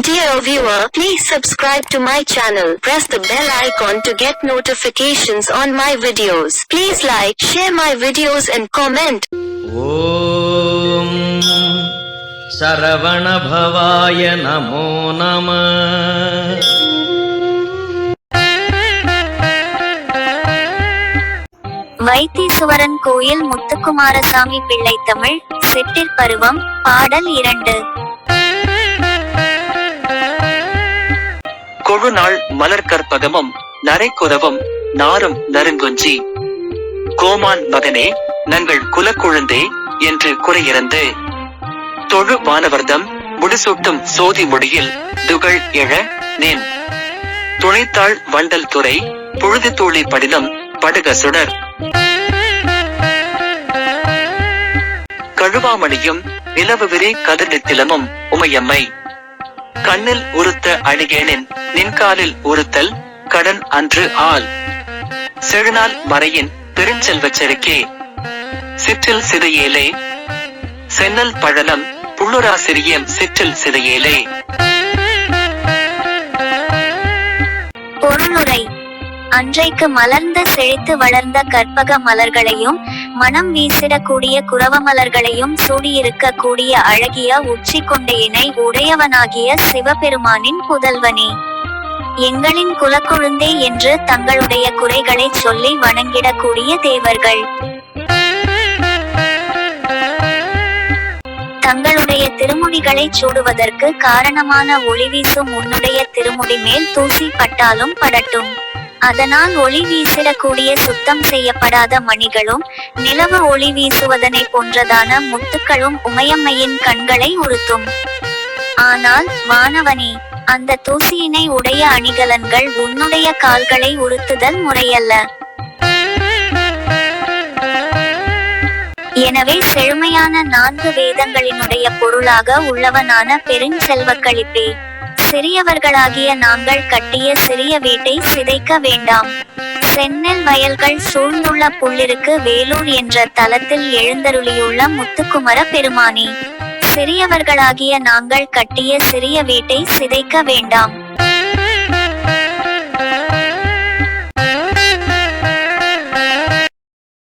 Dear viewer, please subscribe to my channel. Press the bell icon to get notifications on my videos. Please like, share my videos and comment. ஓம் சரவணபவாய நமோ நம வைத்தீசுவரன் கோயில் முத்துக்குமாரசாமி பிள்ளை Tamil settle பருவம் பாடல் இரண்டு நாள் மலர் கற்பகமும் நரைக்குறவும் நாரும் நறுங்குஞ்சி. கோமான் மகனே நங்கள் குலக்குழந்தே என்று குறையிறந்து. தொழு வானவர்தம் முடிசூட்டும் சோதி முடியில் துகள் எழ நேன். துணைத்தாள் வண்டல் துறை புழுதி தூளி படினம் படுக சுடர். கழுவாமணியும் நிலவு விரை கதிர்நித்திலமும் உமையம்மை. கண்ணில் உறுத்த அழிகேனின் நின்காலில் உறுத்தல் கடன் அன்று ஆள். செழுநாள் மறையின் பெருஞ்செல்வச் செருக்கே. சிற்றில் சிதையேலே. சென்னல் பழலம் புள்ளுராசிரியம் சிற்றில் சிதையேலே. ஒருமுறை அன்றைக்கு மலர்ந்த செழித்து வளர்ந்த கற்பக மலர்களையும் மனம் வீசிடக்கூடிய குரவமலர்களையும் சூடியிருக்கக்கூடிய அழகிய உச்சி கொண்டையினை உடையவனாகிய சிவபெருமானின் புதல்வனே. எங்களின் குலக்குழுந்தே என்று தங்களுடைய குறைகளைச் சொல்லி வணங்கிடக்கூடிய தேவர்கள். தங்களுடைய திருமுடிகளை சூடுவதற்கு காரணமான ஒளி வீசும் உன்னுடைய திருமுடி மேல் தூசி பட்டாலும் படட்டும். அதனால் ஒளி வீசிடக்கூடிய சுத்தம் செய்யப்படாத மணிகளும் நிலவு ஒளி வீசுவதனை போன்றதான முத்துக்களும் உமையம்மையின் கண்களை உறுத்தும். ஆனால் வானவனே அந்த தூசியினை உடைய அணிகலன்கள் உன்னுடைய கால்களை உறுத்துதல் முறையல்ல. எனவே செழுமையான நான்கு வேதங்களினுடைய பொருளாக உள்ளவனான பெருஞ்செல்வக்களிப்பே சிறியவர்களாகிய நாங்கள் கட்டிய சிறிய வீட்டை சிதைக்க வேண்டாம். செந்நெல் வயல்கள் சூழ்ந்துள்ள புள்ளிருக்கு வேலூர் என்ற தலத்தில் எழுந்தருளியுள்ள முத்துக்குமர பெருமானே சிறியவர்களாகிய நாங்கள் கட்டிய சிறிய வீட்டை சிதைக்க வேண்டாம்.